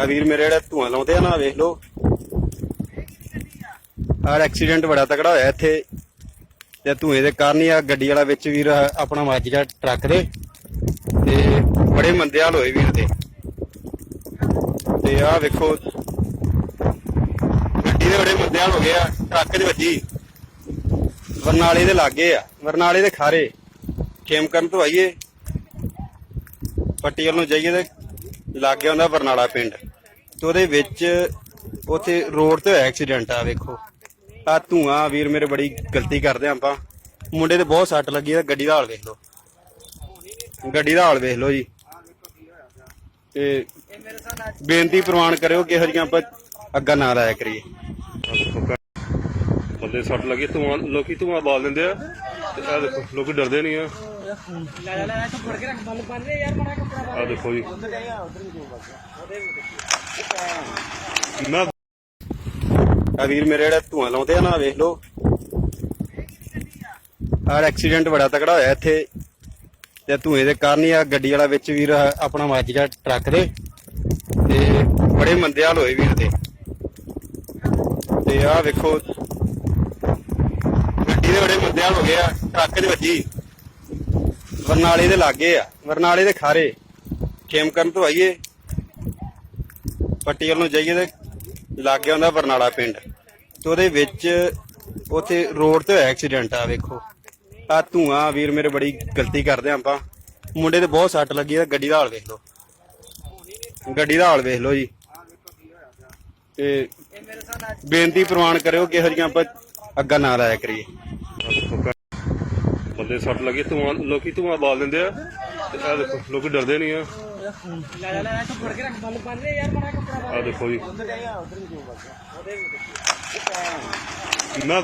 ਆ ਵੀਰ ਮੇਰੇ ਜਿਹੜਾ ਧੂਆਂ ਲਾਉਂਦੇ ਆ ਨਾ, ਵੇਖ ਲਓ। ਆਹ ਐਕਸੀਡੈਂਟ ਬੜਾ ਤਕੜਾ ਹੋਇਆ ਇੱਥੇ। ਤੇ ਧੂਏ ਦੇ ਕਾਰਨ ਹੀ ਆ ਗੱਡੀ ਵਾਲਾ ਵਿੱਚ ਵੀਰ ਆਪਣਾ ਵੱਜ ਗਿਆ ਟਰੱਕ ਦੇ। ਤੇ ਬੜੇ ਮੰਦੇ ਹਾਲ ਹੋਏ ਵੀਰ ਦੇ। ਤੇ ਆਹ ਵੇਖੋ, ਗੱਡੀ ਦੇ ਬੜੇ ਮੰਦੇ ਹਾਲ ਹੋ ਗਏ ਆ, ਟਰੱਕ 'ਚ ਵੱਜੀ। ਬਰਨਾਲੇ ਦੇ ਲਾਗੇ ਆ ਬਰਨਾਲੇ ਦੇ ਖਾਰੇ। ਖੇਮਕਰਨ ਤੋਂ ਆਈਏ। ਪੱਟੀ ਵੱਲ ਨੂੰ ਜਾਈਏ ਤੇ ਲਾਗੇ ਹੁੰਦਾ ਬਰਨਾਲਾ ਪਿੰਡ। ਤੇ ਉਹਦੇ ਵਿੱਚ ਉੱਥੇ ਰੋਡ ਤੇ ਹੋਇਆ ਐਕਸੀਡੈਂਟ ਆ, ਵੇਖੋ। ਆ ਧੂਆਂ, ਵੀਰ ਮੇਰੇ ਬੜੀ ਗਲਤੀ ਕਰਦੇ ਹਾਂ ਆਪਾਂ। ਮੁੰਡੇ ਤੇ ਬਹੁਤ ਸੱਟ ਲੱਗੀ ਆ, ਗੱਡੀ ਦਾ ਹਾਲ ਵੇਖ ਲਓ। ਗੱਡੀ ਦਾ ਹਾਲ ਵੇਖ ਲਓ ਜੀ। ਤੇ ਬੇਨਤੀ ਪ੍ਰਵਾਨ ਕਰਿਓ ਕਿ ਇਹੋ ਆਪਾਂ ਅੱਗਾ ਨਾ ਲਾਇਆ ਕਰੀਏ। ਬੰਦੇ ਸੱਟ ਲੱਗੀ, ਧੂਆਂ, ਲੋਕੀ ਧੂਆਂ ਬਾਲ ਦਿੰਦੇ ਆ। ਆ ਦੇਖੋ, ਲੋਕੀ ਡਰਦੇ ਨਹੀਂ ਆ। ਲੈ ਲੈ ਤੂੰ ਫੜ ਕੇ ਰੱਖ ਬੰਨ ਬੰਨ ਦੇ ਯਾਰ ਬੜਾ ਕੱਪੜਾ ਆ ਦੇਖੋ ਜੀ। ਮੈਂ ਆ ਵੀਰ, ਮੇਰੇ ਜਿਹੜੇ ਧੂਆਂ ਲਾਉਂਦੇ ਆ ਨਾ, ਵੇਖ ਲਓ। ਆਹ ਐਕਸੀਡੈਂਟ ਬੜਾ ਤਕੜਾ ਹੋਇਆ ਇੱਥੇ। ਤੇ ਧੂਏ ਦੇ ਕਾਰਨ ਹੀ ਆ ਗੱਡੀ ਵਾਲਾ ਵਿੱਚ ਵੀਰ, ਆਪਣਾ ਵੱਜ ਗਿਆ ਟਰੱਕ ਦੇ। ਤੇ ਬੜੇ ਮੰਦੇ ਹਾਲ ਹੋਏ ਵੀਰ ਦੇ। ਤੇ ਆਹ ਵੇਖੋ ਦੇ ਬੜੇ ਮੰਦੇ ਹੋ ਗਏ ਟਰੱਕ 'ਚ ਵੱਜੀ ਬਰਨਾਲੇ ਦੇ ਲਾਗੇ ਆ ਬਰਨਾਲੇ ਦੇ ਖਾਰੇ। ਖੇਮਕਰਨ ਤੋਂ ਆਈਏ। ਪੱਟੀ ਵੱਲ ਜਾਈਏ ਤੇ ਲਾਗੇ ਹੁੰਦਾ ਬਰਨਾਲਾ ਪਿੰਡ। ਤੇ ਉਹਦੇ ਵਿੱਚ ਉੱਥੇ ਰੋਡ ਤੇ ਹੋਇਆ ਐਕਸੀਡੈਂਟ ਆ, ਵੇਖੋ। ਆ ਧੂਆਂ, ਵੀਰ ਮੇਰੇ ਬੜੀ ਗਲਤੀ ਕਰਦੇ ਹਾਂ ਆਪਾਂ। ਮੁੰਡੇ ਤੇ ਬਹੁਤ ਸੱਟ ਲੱਗੀ ਆ, ਗੱਡੀ ਦਾ ਹਾਲ ਵੇਖ ਲਓ। ਗੱਡੀ ਦਾ ਹਾਲ ਵੇਖ ਲਓ ਜੀ। ਤੇ ਬੇਨਤੀ ਪ੍ਰਵਾਨ ਕਰਿਓ ਕਿ ਇਹੋ ਜਿਹੀਆਂ ਆਪਾਂ ਅੱਗਾ ਨਾ ਲਾਇਆ ਕਰੀਏ। ਬੰਦੇ ਸੱਟ ਲੱਗੇ, ਧੂਆਂ, ਲੋਕੀ ਧੂਆਂ ਬਾਲ ਦਿੰਦੇ ਆ। ਤੇ ਆ ਦੇਖੋ, ਲੋਕੀ ਡਰਦੇ ਨਹੀਂ ਆ। ਆ ਦੇਖੋ ਜੀ। ਮੈਂ